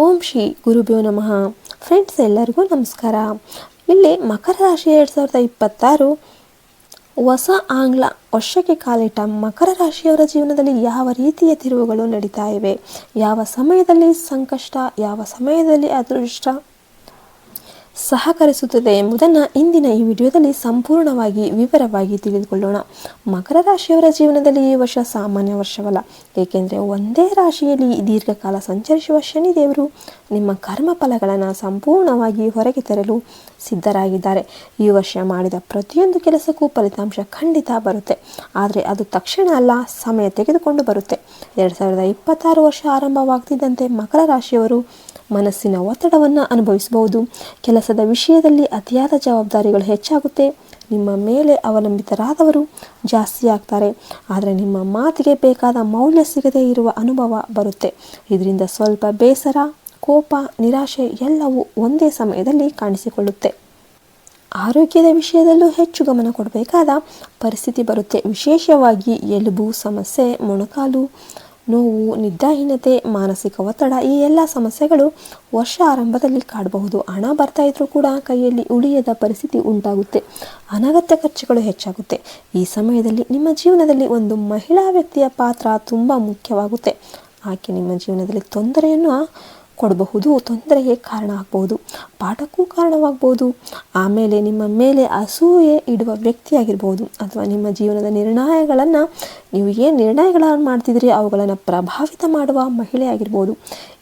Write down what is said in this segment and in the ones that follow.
ಓಂ ಶ್ರೀ ಗುರುಭ್ಯೋ ನಮಃ. ಫ್ರೆಂಡ್ಸ್ ಎಲ್ಲರಿಗೂ ನಮಸ್ಕಾರ. ಇಲ್ಲಿ ಮಕರ ರಾಶಿ ಎರಡು ಸಾವಿರದ ಇಪ್ಪತ್ತಾರು ಹೊಸ ಆಂಗ್ಲ ವರ್ಷಕ್ಕೆ ಕಾಲಿಟ್ಟ ಮಕರ ರಾಶಿಯವರ ಜೀವನದಲ್ಲಿ ಯಾವ ರೀತಿಯ ತಿರುವುಗಳು ನಡೀತಾ ಇವೆ? ಯಾವ ಸಮಯದಲ್ಲಿ ಸಂಕಷ್ಟ, ಯಾವ ಸಮಯದಲ್ಲಿ ಅದೃಷ್ಟ? ಸಹಕರಿಸುತ್ತದೆ ಎಂಬುದನ್ನು ಇಂದಿನ ಈ ವಿಡಿಯೋದಲ್ಲಿ ಸಂಪೂರ್ಣವಾಗಿ ವಿವರವಾಗಿ ತಿಳಿದುಕೊಳ್ಳೋಣ. ಮಕರ ರಾಶಿಯವರ ಜೀವನದಲ್ಲಿ ಈ ವರ್ಷ ಸಾಮಾನ್ಯ ವರ್ಷವಲ್ಲ. ಏಕೆಂದರೆ ಒಂದೇ ರಾಶಿಯಲ್ಲಿ ದೀರ್ಘಕಾಲ ಸಂಚರಿಸುವ ಶನಿದೇವರು ನಿಮ್ಮ ಕರ್ಮ ಫಲಗಳನ್ನು ಸಂಪೂರ್ಣವಾಗಿ ಹೊರಗೆ ತರಲು ಸಿದ್ಧರಾಗಿದ್ದಾರೆ. ಈ ವರ್ಷ ಮಾಡಿದ ಪ್ರತಿಯೊಂದು ಕೆಲಸಕ್ಕೂ ಫಲಿತಾಂಶ ಖಂಡಿತ ಬರುತ್ತೆ. ಆದರೆ ಅದು ತಕ್ಷಣ ಅಲ್ಲ, ಸಮಯ ತೆಗೆದುಕೊಂಡು ಬರುತ್ತೆ. ಎರಡು ಸಾವಿರದ ಇಪ್ಪತ್ತಾರು ವರ್ಷ ಆರಂಭವಾಗ್ತಿದ್ದಂತೆ ಮಕರ ರಾಶಿಯವರು ಮನಸ್ಸಿನ ಒತ್ತಡವನ್ನು ಅನುಭವಿಸಬಹುದು. ಕೆಲಸದ ವಿಷಯದಲ್ಲಿ ಅತಿಯಾದ ಜವಾಬ್ದಾರಿಗಳು ಹೆಚ್ಚಾಗುತ್ತೆ. ನಿಮ್ಮ ಮೇಲೆ ಅವಲಂಬಿತರಾದವರು ಜಾಸ್ತಿ ಆಗ್ತಾರೆ. ಆದರೆ ನಿಮ್ಮ ಮಾತಿಗೆ ಬೇಕಾದ ಮೌಲ್ಯ ಸಿಗದೇ ಇರುವ ಅನುಭವ ಬರುತ್ತೆ. ಇದರಿಂದ ಸ್ವಲ್ಪ ಬೇಸರ, ಕೋಪ, ನಿರಾಶೆ ಎಲ್ಲವೂ ಒಂದೇ ಸಮಯದಲ್ಲಿ ಕಾಣಿಸಿಕೊಳ್ಳುತ್ತೆ. ಆರೋಗ್ಯದ ವಿಷಯದಲ್ಲೂ ಹೆಚ್ಚು ಗಮನ ಕೊಡಬೇಕಾದ ಪರಿಸ್ಥಿತಿ ಬರುತ್ತೆ. ವಿಶೇಷವಾಗಿ ಎಲುಬು, ಸಮಸ್ಯೆ, ಮೊಣಕಾಲು ನೋವು, ನಿದ್ರಾಹೀನತೆ, ಮಾನಸಿಕ ಒತ್ತಡ ಈ ಎಲ್ಲ ಸಮಸ್ಯೆಗಳು ವರ್ಷ ಆರಂಭದಲ್ಲಿ ಕಾಡಬಹುದು. ಹಣ ಬರ್ತಾ ಇದ್ರೂ ಕೂಡ ಕೈಯಲ್ಲಿ ಉಳಿಯದ ಪರಿಸ್ಥಿತಿ ಉಂಟಾಗುತ್ತೆ. ಅನಗತ್ಯ ಖರ್ಚುಗಳು ಹೆಚ್ಚಾಗುತ್ತೆ. ಈ ಸಮಯದಲ್ಲಿ ನಿಮ್ಮ ಜೀವನದಲ್ಲಿ ಒಂದು ಮಹಿಳಾ ವ್ಯಕ್ತಿಯ ಪಾತ್ರ ತುಂಬ ಮುಖ್ಯವಾಗುತ್ತೆ. ಆಕೆ ನಿಮ್ಮ ಜೀವನದಲ್ಲಿ ತೊಂದರೆಯನ್ನು ಕೊಡಬಹುದು, ತೊಂದರೆಗೆ ಕಾರಣ ಆಗಬಹುದು, ಪಾಠಕ್ಕೂ ಕಾರಣವಾಗಬಹುದು. ಆಮೇಲೆ ನಿಮ್ಮ ಮೇಲೆ ಅಸೂಯೆ ಇಡುವ ವ್ಯಕ್ತಿಯಾಗಿರ್ಬೋದು ಅಥವಾ ನಿಮ್ಮ ಜೀವನದ ನಿರ್ಣಯಗಳನ್ನು, ನೀವು ಏನು ನಿರ್ಣಯಗಳನ್ನು ಮಾಡ್ತಿದ್ರಿ, ಅವುಗಳನ್ನು ಪ್ರಭಾವಿತ ಮಾಡುವ ಮಹಿಳೆಯಾಗಿರ್ಬೋದು.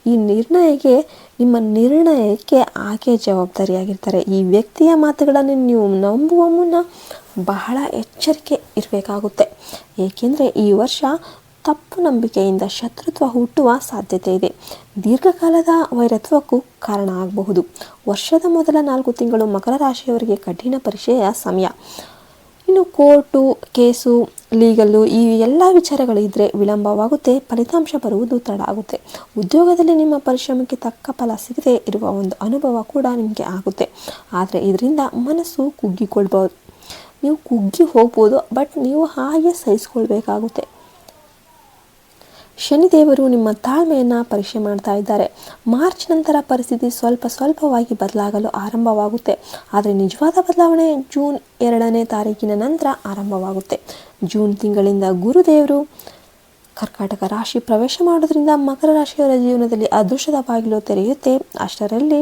ಈ ನಿರ್ಣಯಕ್ಕೆ, ನಿಮ್ಮ ನಿರ್ಣಯಕ್ಕೆ ಆಕೆ ಜವಾಬ್ದಾರಿಯಾಗಿರ್ತಾರೆ. ಈ ವ್ಯಕ್ತಿಯ ಮಾತುಗಳನ್ನು ನೀವು ನಂಬುವ ಮುನ್ನ ಬಹಳ ಎಚ್ಚರಿಕೆ ಇರಬೇಕಾಗುತ್ತೆ. ಏಕೆಂದರೆ ಈ ವರ್ಷ ತಪ್ಪು ನಂಬಿಕೆಯಿಂದ ಶತ್ರುತ್ವ ಹುಟ್ಟುವ ಸಾಧ್ಯತೆ ಇದೆ. ದೀರ್ಘಕಾಲದ ವೈರತ್ವಕ್ಕೂ ಕಾರಣ ಆಗಬಹುದು. ವರ್ಷದ ಮೊದಲ ನಾಲ್ಕು ತಿಂಗಳು ಮಕರ ರಾಶಿಯವರಿಗೆ ಕಠಿಣ ಪರಿಚಯ ಸಮಯ. ಇನ್ನು ಕೋರ್ಟು, ಕೇಸು, ಲೀಗಲ್ಲು ಈ ಎಲ್ಲ ವಿಚಾರಗಳಿದ್ದರೆ ವಿಳಂಬವಾಗುತ್ತೆ, ಫಲಿತಾಂಶ ಬರುವುದು ತಡ ಆಗುತ್ತೆ. ಉದ್ಯೋಗದಲ್ಲಿ ನಿಮ್ಮ ಪರಿಶ್ರಮಕ್ಕೆ ತಕ್ಕ ಫಲ ಸಿಗದೆ ಇರುವ ಒಂದು ಅನುಭವ ಕೂಡ ನಿಮಗೆ ಆಗುತ್ತೆ. ಆದರೆ ಇದರಿಂದ ಮನಸ್ಸು ಕುಗ್ಗಿಕೊಳ್ಬೋದು. ನೀವು ಕುಗ್ಗಿ ಹೋಗ್ಬೋದು, ಬಟ್ ನೀವು ಹಾಗೆ ಸಹಿಸ್ಕೊಳ್ಬೇಕಾಗುತ್ತೆ. ಶನಿದೇವರು ನಿಮ್ಮ ತಾಳ್ಮೆಯನ್ನು ಪರೀಕ್ಷೆ ಮಾಡ್ತಾ ಇದ್ದಾರೆ. ಮಾರ್ಚ್ ನಂತರ ಪರಿಸ್ಥಿತಿ ಸ್ವಲ್ಪ ಸ್ವಲ್ಪವಾಗಿ ಬದಲಾಗಲು ಆರಂಭವಾಗುತ್ತೆ. ಆದರೆ ನಿಜವಾದ ಬದಲಾವಣೆ ಜೂನ್ ಎರಡನೇ ತಾರೀಕಿನ ನಂತರ ಆರಂಭವಾಗುತ್ತೆ. ಜೂನ್ ತಿಂಗಳಿಂದ ಗುರುದೇವರು ಕರ್ಕಾಟಕ ರಾಶಿ ಪ್ರವೇಶ ಮಾಡೋದ್ರಿಂದ ಮಕರ ರಾಶಿಯವರ ಜೀವನದಲ್ಲಿ ಅದೃಷ್ಟದ ಬಾಗಿಲು ತೆರೆಯುತ್ತೆ. ಅಷ್ಟರಲ್ಲಿ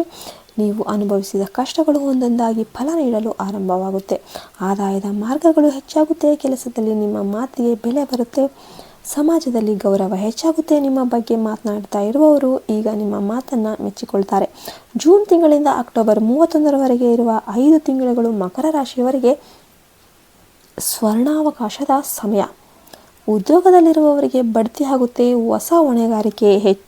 ನೀವು ಅನುಭವಿಸಿದ ಕಷ್ಟಗಳು ಒಂದೊಂದಾಗಿ ಫಲ ನೀಡಲು ಆರಂಭವಾಗುತ್ತೆ. ಆದಾಯದ ಮಾರ್ಗಗಳು ಹೆಚ್ಚಾಗುತ್ತೆ. ಕೆಲಸದಲ್ಲಿ ನಿಮ್ಮ ಮಾತಿಗೆ ಬೆಲೆ ಬರುತ್ತೆ. ಸಮಾಜದಲ್ಲಿ ಗೌರವ ಹೆಚ್ಚಾಗುತ್ತೆ ನಿಮ್ಮ ಬಗ್ಗೆ ಮಾತನಾಡ್ತಾ ಇರುವವರು ಈಗ ನಿಮ್ಮ ಮಾತನ್ನು ಮೆಚ್ಚಿಕೊಳ್ತಾರೆ. ಜೂನ್ ತಿಂಗಳಿಂದ ಅಕ್ಟೋಬರ್ ಮೂವತ್ತೊಂದರವರೆಗೆ ಇರುವ ಐದು ತಿಂಗಳುಗಳು ಮಕರ ರಾಶಿಯವರಿಗೆ ಸ್ವರ್ಣಾವಕಾಶದ ಸಮಯ. ಉದ್ಯೋಗದಲ್ಲಿರುವವರಿಗೆ ಬಡ್ತಿ ಆಗುತ್ತೆ, ಹೊಸ ಹೊಣೆಗಾರಿಕೆ ಹೆಚ್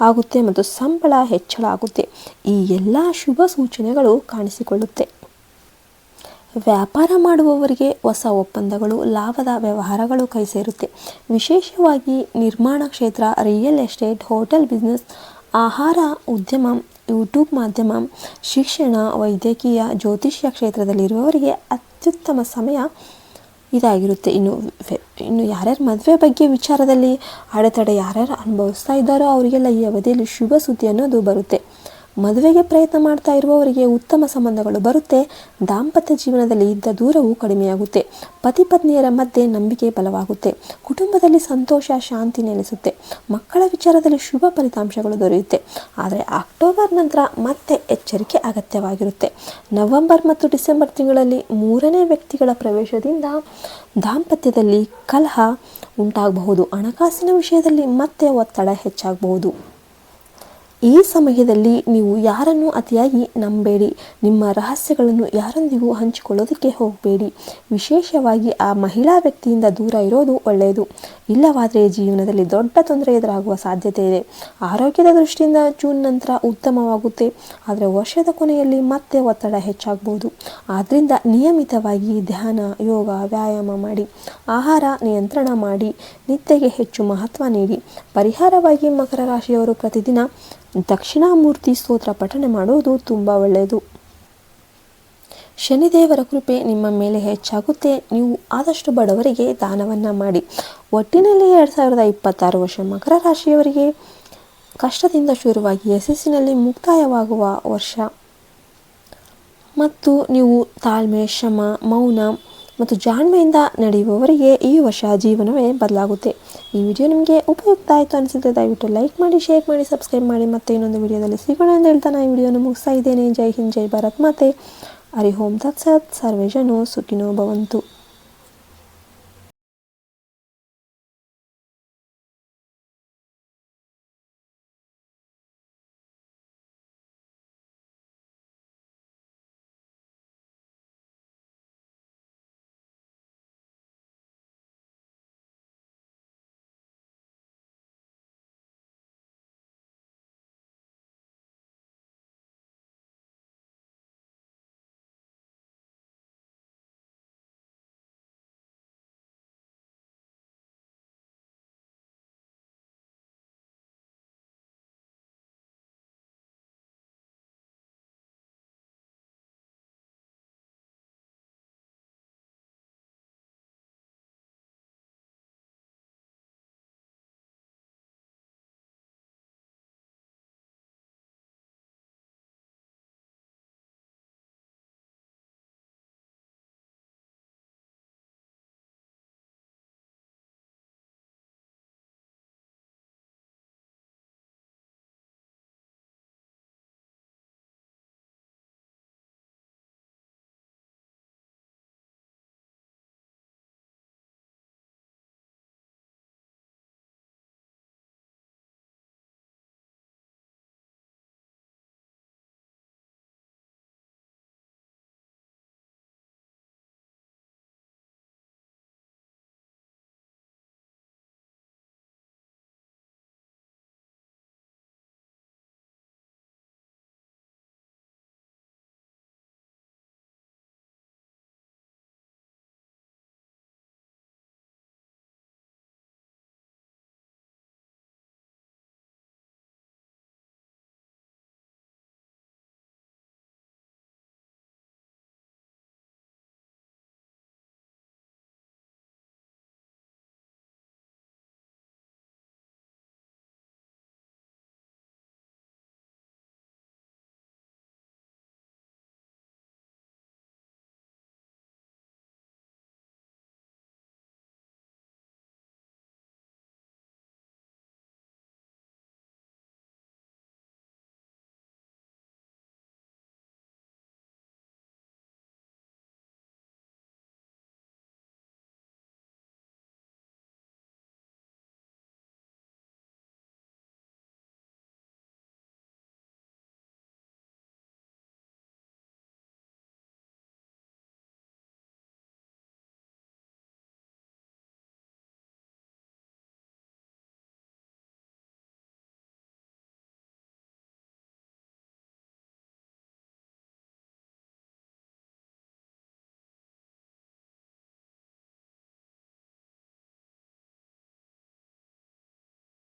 ಆಗುತ್ತೆ ಮತ್ತು ಸಂಬಳ ಹೆಚ್ಚಳ ಆಗುತ್ತೆ. ಈ ಎಲ್ಲ ಶುಭ ಸೂಚನೆಗಳು ಕಾಣಿಸಿಕೊಳ್ಳುತ್ತೆ. ವ್ಯಾಪಾರ ಮಾಡುವವರಿಗೆ ಹೊಸ ಒಪ್ಪಂದಗಳು, ಲಾಭದ ವ್ಯವಹಾರಗಳು ಕೈ ಸೇರುತ್ತೆ. ವಿಶೇಷವಾಗಿ ನಿರ್ಮಾಣ ಕ್ಷೇತ್ರ ರಿಯಲ್ ಎಸ್ಟೇಟ್ ಹೋಟೆಲ್ ಬಿಸ್ನೆಸ್ ಆಹಾರ ಉದ್ಯಮ ಯೂಟ್ಯೂಬ್ ಮಾಧ್ಯಮ, ಶಿಕ್ಷಣ, ವೈದ್ಯಕೀಯ, ಜ್ಯೋತಿಷ್ಯ ಕ್ಷೇತ್ರದಲ್ಲಿರುವವರಿಗೆ ಅತ್ಯುತ್ತಮ ಸಮಯ ಇದಾಗಿರುತ್ತೆ. ಇನ್ನು ಇನ್ನು ಯಾರ್ಯಾರು ಮದುವೆ ಬಗ್ಗೆ ವಿಚಾರದಲ್ಲಿ ಅಡೆತಡೆ ಯಾರ್ಯಾರು ಅನುಭವಿಸ್ತಾ ಇದ್ದಾರೋ ಅವರಿಗೆಲ್ಲ ಈ ಅವಧಿಯಲ್ಲಿ ಶುಭ ಸುದ್ದಿ ಅನ್ನೋದು ಬರುತ್ತೆ. ಮದುವೆಗೆ ಪ್ರಯತ್ನ ಮಾಡ್ತಾ ಇರುವವರಿಗೆ ಉತ್ತಮ ಸಂಬಂಧಗಳು ಬರುತ್ತೆ. ದಾಂಪತ್ಯ ಜೀವನದಲ್ಲಿ ಇದ್ದ ದೂರವು ಕಡಿಮೆಯಾಗುತ್ತೆ. ಪತಿ ಪತ್ನಿಯರ ಮಧ್ಯೆ ನಂಬಿಕೆ ಬಲವಾಗುತ್ತೆ. ಕುಟುಂಬದಲ್ಲಿ ಸಂತೋಷ, ಶಾಂತಿ ನೆಲೆಸುತ್ತೆ. ಮಕ್ಕಳ ವಿಚಾರದಲ್ಲಿ ಶುಭ ಫಲಿತಾಂಶಗಳು ದೊರೆಯುತ್ತೆ. ಆದರೆ ಅಕ್ಟೋಬರ್ ನಂತರ ಮತ್ತೆ ಎಚ್ಚರಿಕೆ ಅಗತ್ಯವಾಗಿರುತ್ತೆ. ನವೆಂಬರ್ ಮತ್ತು ಡಿಸೆಂಬರ್ ತಿಂಗಳಲ್ಲಿ ಮೂರನೇ ವ್ಯಕ್ತಿಗಳ ಪ್ರವೇಶದಿಂದ ದಾಂಪತ್ಯದಲ್ಲಿ ಕಲಹ ಉಂಟಾಗಬಹುದು. ಹಣಕಾಸಿನ ವಿಷಯದಲ್ಲಿ ಮತ್ತೆ ಒತ್ತಡ ಹೆಚ್ಚಾಗಬಹುದು. ಈ ಸಮಯದಲ್ಲಿ ನೀವು ಯಾರನ್ನು ಅತಿಯಾಗಿ ನಂಬೇಡಿ, ನಿಮ್ಮ ರಹಸ್ಯಗಳನ್ನು ಯಾರೊಂದಿಗೂ ಹಂಚಿಕೊಳ್ಳೋದಕ್ಕೆ ಹೋಗಬೇಡಿ. ವಿಶೇಷವಾಗಿ ಆ ಮಹಿಳಾ ವ್ಯಕ್ತಿಯಿಂದ ದೂರ ಇರೋದು ಒಳ್ಳೆಯದು. ಇಲ್ಲವಾದರೆ ಜೀವನದಲ್ಲಿ ದೊಡ್ಡ ತೊಂದರೆ ಎದುರಾಗುವ ಸಾಧ್ಯತೆ ಇದೆ. ಆರೋಗ್ಯದ ದೃಷ್ಟಿಯಿಂದ ಜೂನ್ ನಂತರ ಉತ್ತಮವಾಗುತ್ತೆ. ಆದರೆ ವರ್ಷದ ಕೊನೆಯಲ್ಲಿ ಮತ್ತೆ ಒತ್ತಡ ಹೆಚ್ಚಾಗಬಹುದು ಆದ್ದರಿಂದ ನಿಯಮಿತವಾಗಿ ಧ್ಯಾನ, ಯೋಗ, ವ್ಯಾಯಾಮ ಮಾಡಿ, ಆಹಾರ ನಿಯಂತ್ರಣ ಮಾಡಿ, ನಿದ್ದೆಗೆ ಹೆಚ್ಚು ಮಹತ್ವ ನೀಡಿ. ಪರಿಹಾರವಾಗಿ ಮಕರ ರಾಶಿಯವರು ಪ್ರತಿದಿನ ದಕ್ಷಿಣಾಮೂರ್ತಿ ಸ್ತೋತ್ರ ಪಠನೆ ಮಾಡುವುದು ತುಂಬ ಒಳ್ಳೆಯದು. ಶನಿದೇವರ ಕೃಪೆ ನಿಮ್ಮ ಮೇಲೆ ಹೆಚ್ಚಾಗುತ್ತೆ. ನೀವು ಆದಷ್ಟು ಬಡವರಿಗೆ ದಾನವನ್ನು ಮಾಡಿ. ಒಟ್ಟಿನಲ್ಲಿ ಎರಡು ಸಾವಿರದ ಇಪ್ಪತ್ತಾರು ವರ್ಷ ಮಕರ ರಾಶಿಯವರಿಗೆ ಕಷ್ಟದಿಂದ ಶುರುವಾಗಿ ಯಶಸ್ಸಿನಲ್ಲಿ ಮುಕ್ತಾಯವಾಗುವ ವರ್ಷ. ಮತ್ತು ನೀವು ತಾಳ್ಮೆ ಶ್ರಮ ಮೌನ ಮತ್ತು ಜಾಣ್ಮೆಯಿಂದ ನಡೆಯುವವರಿಗೆ ಈ ವರ್ಷ ಜೀವನವೇ ಬದಲಾಗುತ್ತೆ. ಈ ವಿಡಿಯೋ ನಿಮಗೆ ಉಪಯುಕ್ತ ಆಯಿತು ಅನಿಸಿದ್ರೆ ದಯವಿಟ್ಟು ಲೈಕ್ ಮಾಡಿ, ಶೇರ್ ಮಾಡಿ, ಸಬ್ಸ್ಕ್ರೈಬ್ ಮಾಡಿ ಮತ್ತೆ ಇನ್ನೊಂದು ವಿಡಿಯೋದಲ್ಲಿ ಸಿಗೋಣ ಅಂತ ಹೇಳ್ತಾ ನಾನು ಈ ವಿಡಿಯೋನ ಮುಗಿಸ್ತಾ ಇದ್ದೇನೆ. ಜೈ ಹಿಂದ್, ಜೈ ಭಾರತ್ ಮಾತೆ. ಹರಿ ಓಂ, ತತ್ಸತ್. ಸರ್ವೇ ಜನೋ ಸುಖಿನೋ ಭವಂತು.